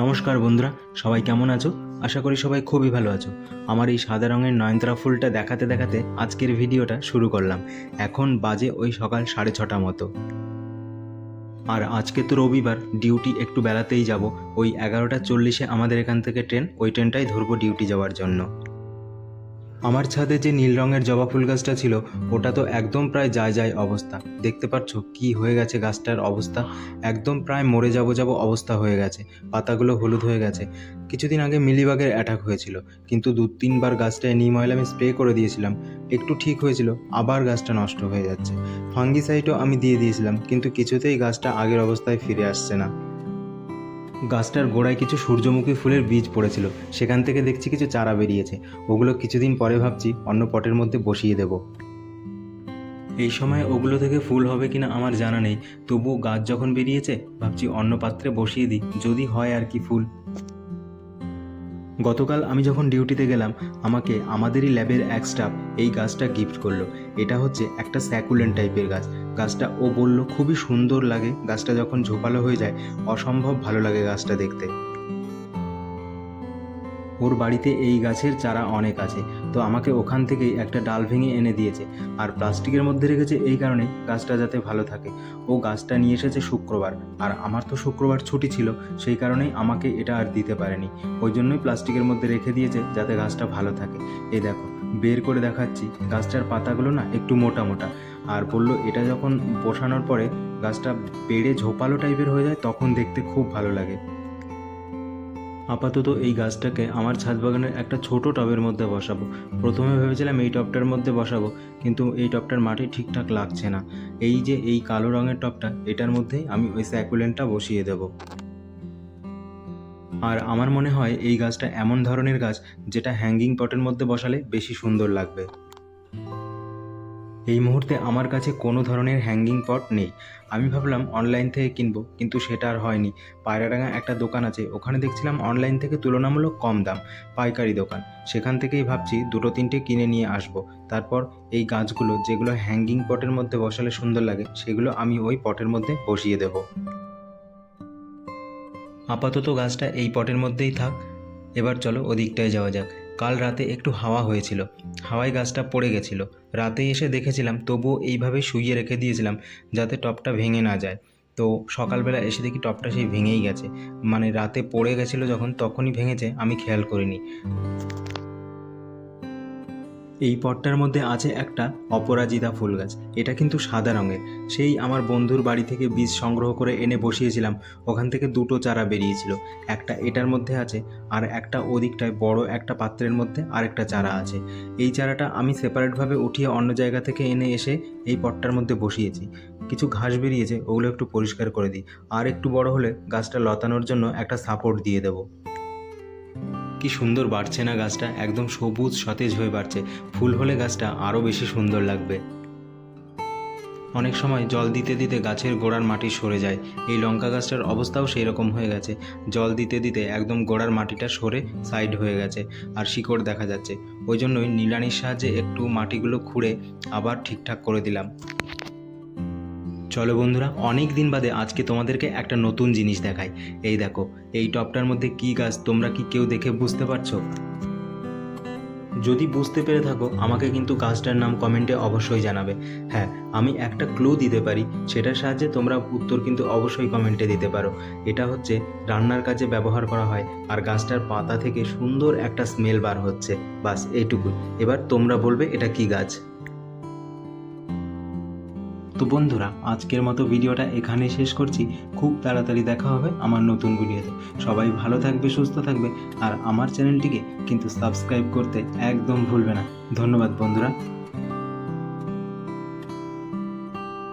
নমস্কার বন্ধুরা, সবাই কেমন আছো? আশা করি সবাই খুবই ভালো আছো। আমার এই সাদা রঙের নয়নতারা ফুলটা দেখাতে দেখাতে আজকের ভিডিওটা শুরু করলাম। এখন বাজে ওই সকাল সাড়ে ছটা মতো। আর আজকে তো রবিবার, ডিউটি একটু বেলাতেই যাব। ওই এগারোটা চল্লিশে আমাদের এখান থেকে ট্রেন, ওই ট্রেনটাই ধরবো ডিউটি যাওয়ার জন্য। আমার ছাদে যে নীল রঙের জবা ফুল গাছটা ছিল, ওটা তো একদম প্রায় যায় যায় অবস্থা। দেখতে পাচ্ছ কি হয়ে গেছে গাছটার অবস্থা? একদম প্রায় মরে যাব যাব অবস্থা হয়ে গেছে, পাতাগুলো হলুদ হয়ে গেছে। কিছুদিন আগে মিলিবাগের অ্যাটাক হয়েছিল, কিন্তু দু তিনবার গাছটায় নিম অয়েল আমি স্প্রে করে দিয়েছিলাম, একটু ঠিক হয়েছিল, আবার গাছটা নষ্ট হয়ে যাচ্ছে। ফাঙ্গিসাইডও আমি দিয়ে দিয়েছিলাম, কিন্তু কিছুতেই গাছটা আগের অবস্থায় ফিরে আসছে না। গাছটার গোড়ায় কিছু সূর্যমুখী ফুলের বীজ পড়েছিল। সেখান থেকে দেখছি কিছু চারা বেরিয়েছে। ওগুলো কিছুদিন পরে ভাবছি অন্য পটের মধ্যে বসিয়ে দেব। এই সময় ওগুলো থেকে ফুল হবে কিনা আমার জানা নেই। তবু গাছ যখন বেরিয়েছে, ভাবছি অন্য পাত্রে বসিয়ে দিই। যদি হয় আর কি ফুল? গতকাল আমি যখন ডিউটিতে গেলাম, আমাকে আমাদেরই ল্যাবের এক স্টাফ এই গাছটা গিফট করল। এটা হচ্ছে একটা স্যাকুলেন্ট টাইপের গাছ। গাছটা ও বলল, খুবই সুন্দর লাগে। গাছটা যখন ঝোপালো হয়ে যায়, অসম্ভব ভালো লাগে গাছটা দেখতে। ওর বাড়িতে এই গাছের চারা অনেক আছে, তো আমাকে ওখান থেকেই একটা ডাল ভেঙে এনে দিয়েছে আর প্লাস্টিকের মধ্যে রেখেছে এই কারণে গাছটা যাতে ভালো থাকে। ও গাছটা নিয়ে এসেছে শুক্রবার আর আমার তো শুক্রবার ছুটি ছিল, সেই কারণেই আমাকে এটা আর দিতে পারেনি। ওই জন্যই প্লাস্টিকের মধ্যে রেখে দিয়েছে যাতে গাছটা ভালো থাকে। এই দেখো, বের করে দেখাচ্ছি, গাছটার পাতাগুলো না একটু মোটা মোটা আর বলল এটা যখন বসানোর পরে গাছটা বেড়ে ঝোপালো টাইপের হয়ে যায় তখন দেখতে খুব ভালো লাগে। আপাতত এই গাছটাকে আমার ছাদ বাগানের একটা ছোট টবের মধ্যে বসাবো। প্রথমে ভেবেছিলাম এই টবটার মধ্যে বসাবো, কিন্তু এই টবটার মাটি ঠিকঠাক লাগছে না। এই যে এই কালো রঙের টবটা, এটার মধ্যেই আমি ওই স্যাকুলেন্টটা বসিয়ে দেব। আর আমার মনে হয় এই গাছটা এমন ধরনের গাছ যেটা হ্যাঙ্গিং পটের মধ্যে বসালে বেশি সুন্দর লাগবে। এই মুহূর্তে আমার কাছে কোনো ধরনের হ্যাঙ্গিং পট নেই। আমি ভাবলাম অনলাইন থেকে কিনবো, কিন্তু সেটা আর হয়নি। পায়রাডাঙ্গা একটা দোকান আছে, ওখানে দেখছিলাম অনলাইন থেকে তুলনামূলক কম দাম, পাইকারি দোকান। সেখান থেকেই ভাবছি দুটো তিনটে কিনে নিয়ে আসব। তারপর এই গাছগুলো যেগুলো হ্যাঙ্গিং পটের মধ্যে বসালে সুন্দর লাগে, সেগুলো আমি ওই পটের মধ্যে বসিয়ে দেব। আপাতত গাছটা এই পটের মধ্যেই থাক। এবার চলো ওদিকটায় যাওয়া যাক। কাল রাতে একটু হাওয়া হয়েছিল। হাওয়ায় গাছটা পড়ে গেছিল। রাতে এসে দেখেছিলাম, তবুও এইভাবে শুইয়ে রেখে দিয়েছিলাম যাতে টপটা ভেঙে না যায়। তো সকালবেলা এসে দেখি টপটা সেই ভেঙেই গেছে। মানে রাতে পড়ে গেছিল যখন, তখনই ভেঙেছে, আমি খেয়াল করিনি। এই পটটার মধ্যে আছে একটা অপরাজিতা ফুল গাছ। এটা কিন্তু সাদা রঙের। সেই আমার বন্ধুর বাড়ি থেকে বীজ সংগ্রহ করে এনে বসিয়েছিলাম। ওখান থেকে দুটো চারা বেরিয়েছিল। একটা এটার মধ্যে আছে আর একটা ওদিকটায় বড় একটা পাত্রের মধ্যে আরেকটা চারা আছে। এই চারাটা আমি সেপারেটভাবে উঠিয়ে অন্য জায়গা থেকে এনে এসে এই পটটার মধ্যে বসিয়েছি। কিছু ঘাস বেরিয়েছে, ওগুলো একটু পরিষ্কার করে দিই। আর একটু বড় হলে গাছটা লতানোর জন্য একটা সাপোর্ট দিয়ে দেবো। কি সুন্দর বাড়ছে না গাছটা? একদম সবুজ, সতেজ হয়ে বাড়ছে। ফুল হলে গাছটা আরও বেশি সুন্দর লাগবে। অনেক সময় জল দিতে দিতে গাছের গোড়ার মাটি সরে যায়। এই লঙ্কা গাছটার অবস্থাও সেই রকম হয়ে গেছে। জল দিতে দিতে একদম গোড়ার মাটিটা সরে সাইড হয়ে গেছে আর শিকড় দেখা যাচ্ছে। ওই জন্যই নিলানির সাহায্যে একটু মাটিগুলো খুঁড়ে আবার ঠিকঠাক করে দিলাম। চলো বন্ধুরা অনেক দিন বাদে আজকে তোমাদেরকে একটা নতুন জিনিস দেখাই। এই দেখো, এই টপটার মধ্যে কি গাছ, তোমরা কি কেউ দেখে বুঝতে পারছ? যদি বুঝতে পেরে থাকো, আমাকে কিন্তু গাছটার নাম কমেন্টে অবশ্যই জানাবে। হ্যাঁ আমি একটা ক্লু দিতে পারি, সেটার সাহায্যে তোমরা উত্তর কিন্তু অবশ্যই কমেন্টে দিতে পারো। এটা হচ্ছে রান্নার কাজে ব্যবহার করা হয়, আর গাছটার পাতা থেকে সুন্দর একটা স্মেল বার হচ্ছে। বাস, এইটুকুই। এবার তোমরা বলবে, এটা কি গাছ? তো বন্ধুরা, আজকের মতো ভিডিওটা এখানেই শেষ করছি। খুব তাড়াতাড়ি দেখা হবে আমার নতুন ভিডিওতে। সবাই ভালো থাকবে, সুস্থ থাকবে, আর আমার চ্যানেলটিকে কিন্তু সাবস্ক্রাইব করতে একদম ভুলবে না। ধন্যবাদ বন্ধুরা।